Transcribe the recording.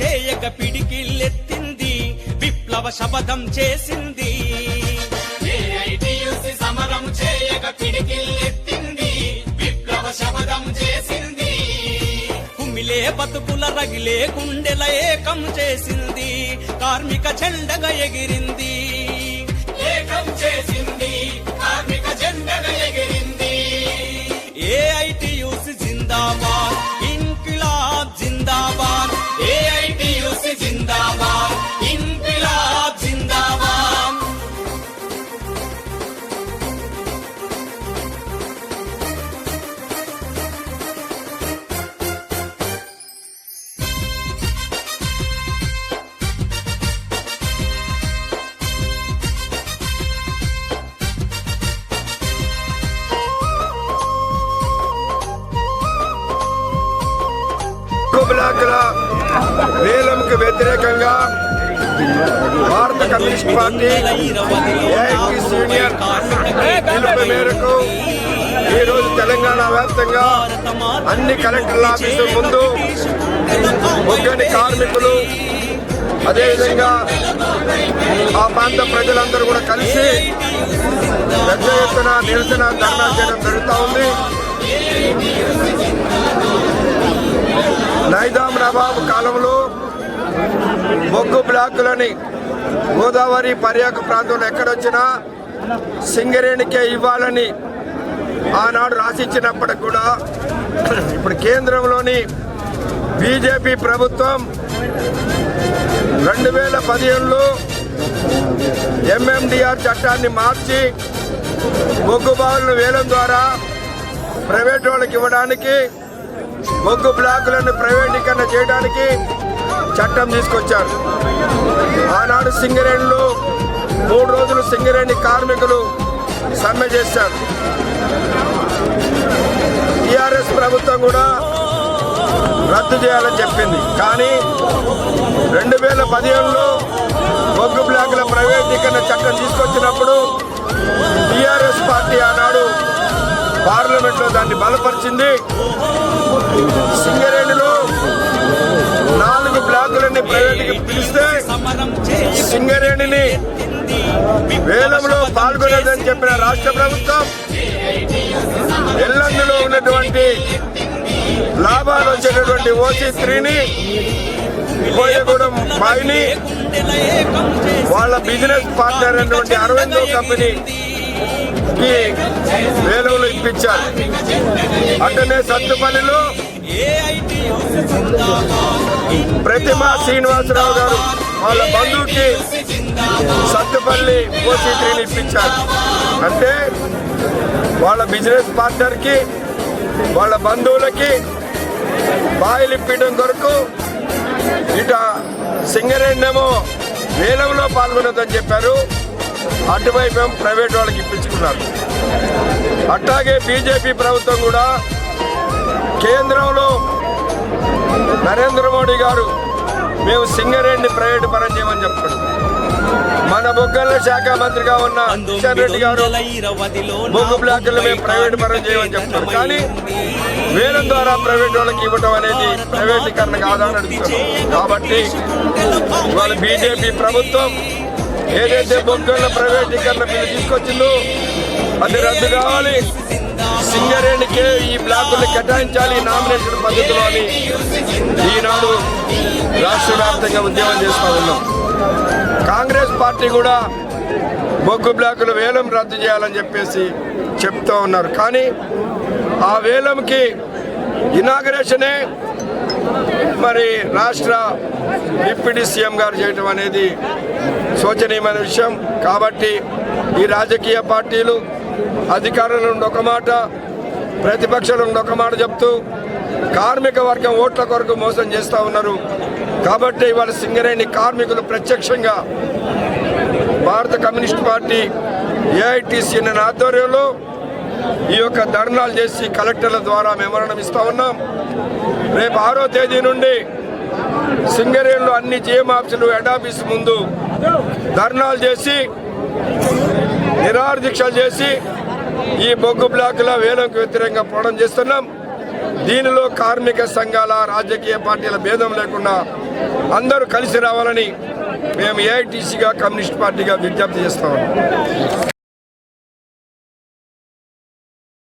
చేయక పిడికిల్లెత్తింది. విప్లవ శపథం చేసింది. సమరం చేయక పిడికిల్లెత్తింది. విప్లవ శపథం చేసింది. కుమిలే బతుకుల రగిలే కుండెల ఏకం చేసింది. కార్మిక చెండగ ఎగిరింది. ఏకం చేసింది. కార్మిక చెండగా ఎగిరింది. A I T U C జిందాబాద్. బ్లాకుల వేలంకు వ్యతిరేకంగా భారత కమ్యూనిస్ట్ పార్టీ ఏఐటి సీనియర్ పిలుపు మేరకు ఈ రోజు తెలంగాణ వ్యాప్తంగా అన్ని కలెక్టర్ల ఆఫీసుల ముందు ముగ్గని కార్మికులు అదేవిధంగా ఆ ప్రాంత ప్రజలందరూ కూడా కలిసి పెద్ద ఎత్తున నిరసన ధర్నా చేయడం జరుగుతూ ఉంది. నైజాం నవాబ్ కాలంలో బొగ్గు బ్లాకులని గోదావరి పర్యాక ప్రాంతంలో ఎక్కడొచ్చినా సింగరేణికే ఇవ్వాలని ఆనాడు రాసిచ్చినప్పటికి కూడా ఇప్పుడు కేంద్రంలోని బీజేపీ ప్రభుత్వం రెండు వేల పదిహేనులో ఎంఎండిఆర్ చట్టాన్ని మార్చి బొగ్గు బావులను వేలం ద్వారా ప్రైవేట్ వాళ్ళకి ఇవ్వడానికి బొగ్గు బ్లాకులను ప్రైవేటీకరణ చేయడానికి చట్టం తీసుకొచ్చారు. ఆనాడు సింగరేణిలో మూడు రోజులు సింగరేణి కార్మికులు సమ్మె చేశారు. టీఆర్ఎస్ ప్రభుత్వం కూడా రద్దు చేయాలని చెప్పింది. కానీ రెండు వేల పదిహేనులో బొగ్గు బ్లాకుల ప్రైవేటీకరణ చట్టం తీసుకొచ్చినప్పుడు టీఆర్ఎస్ పార్టీ ఆనాడు పార్లమెంట్లో దాన్ని బలపరిచింది. సింగరేణిలో నాలుగు బ్లాకులన్నీ ప్రైవేట్కి పిలిస్తే సింగరేణిని వేలంలో పాల్గొనదని చెప్పిన రాష్ట్ర ప్రభుత్వం ఎల్లందులో ఉన్నటువంటి లాభాలు వచ్చేటటువంటి ఓసీ త్రీని కోయగూడెం బాయిని వాళ్ళ బిజినెస్ పార్ట్నర్ అయినటువంటి అరవిందో కంపెనీ కి వేలంలో ఇప్పించారు సత్తుపల్లిలో ప్రతిమా శ్రీనివాసరావు గారు వాళ్ళ బంధువుకి సత్తుపల్లి ఓసీటీని ఇప్పించారు అంటే వాళ్ళ బిజినెస్ పార్ట్నర్కి వాళ్ళ బంధువులకి బాయిలు ఇప్పించడం కొరకు ఇట సింగరేణేమో వేలంలో పాల్గొనొద్దని చెప్పారు. అటువైపు ఏమో ప్రైవేట్ వాళ్ళకి ఇప్పించుకున్నారు. అట్లాగే బీజేపీ ప్రభుత్వం కూడా కేంద్రంలో నరేంద్ర మోడీ గారు మేము సింగరేణిని ప్రైవేట్ పరం చేయమని చెప్తాడు మన బొగ్గల శాఖ మంత్రిగా ఉన్న కిషన్ రెడ్డి గారు బొగ్గు బ్లాకులు మేము ప్రైవేట్ పరం చేయమని చెప్తున్నాం కానీ వేలం ద్వారా ప్రైవేట్ వాళ్ళకి ఇవ్వటం అనేది ప్రైవేటీకరణ కాదని అడుగుతున్నాం. కాబట్టి ఇవాళ బీజేపీ ప్రభుత్వం ఏదైతే బొగ్గల ప్రైవేటీకరణ బిల్లు తీసుకొచ్చిందో అది రద్దు కావాలి. సింగరేణికే ఈ బ్లాకుల్ని కేటాయించాలి ఈ నామినేషన్ పద్ధతిలో అని ఈనాడు రాష్ట్ర వ్యాప్తంగా ఉద్యమం చేస్తూ ఉన్నాం. కాంగ్రెస్ పార్టీ కూడా బొగ్గు బ్లాకులు వేలం రద్దు చేయాలని చెప్పేసి చెప్తూ ఉన్నారు. కానీ ఆ వేలంకి ఇనాగరేషనే మరి రాష్ట్ర డిప్యూటీ సీఎం గారు చేయటం అనేది శోచనీయమైన విషయం. కాబట్టి ఈ రాజకీయ పార్టీలు అధికారులు నుండి ఒక మాట ప్రతిపక్షాల ఒక మాట చెప్తూ కార్మిక వర్గం ఓట్ల కొరకు మోసం చేస్తూ ఉన్నారు. కాబట్టి ఇవాళ సింగరేణి కార్మికులు ప్రత్యక్షంగా భారత కమ్యూనిస్ట్ పార్టీ ఏఐటీసీ ఆధ్వర్యంలో ఈ యొక్క ధర్నాలు చేసి కలెక్టర్ల ద్వారా మెమరణం ఇస్తా ఉన్నాం. రేపు ఆరో తేదీ నుండి సింగరేణిలో అన్ని జిఎం ఆఫీసులు హెడ్ ఆఫీస్ ముందు ధర్నాలు చేసి నిరాహార దీక్షలు చేసి ఈ బొగ్గు బ్లాకుల వేలంకు వ్యతిరేకంగా పోవడం చేస్తున్నాం. దీనిలో కార్మిక సంఘాల రాజకీయ పార్టీల భేదం లేకుండా అందరూ కలిసి రావాలని మేము ఏఐటీసీగా కమ్యూనిస్ట్ పార్టీగా విజ్ఞప్తి చేస్తామని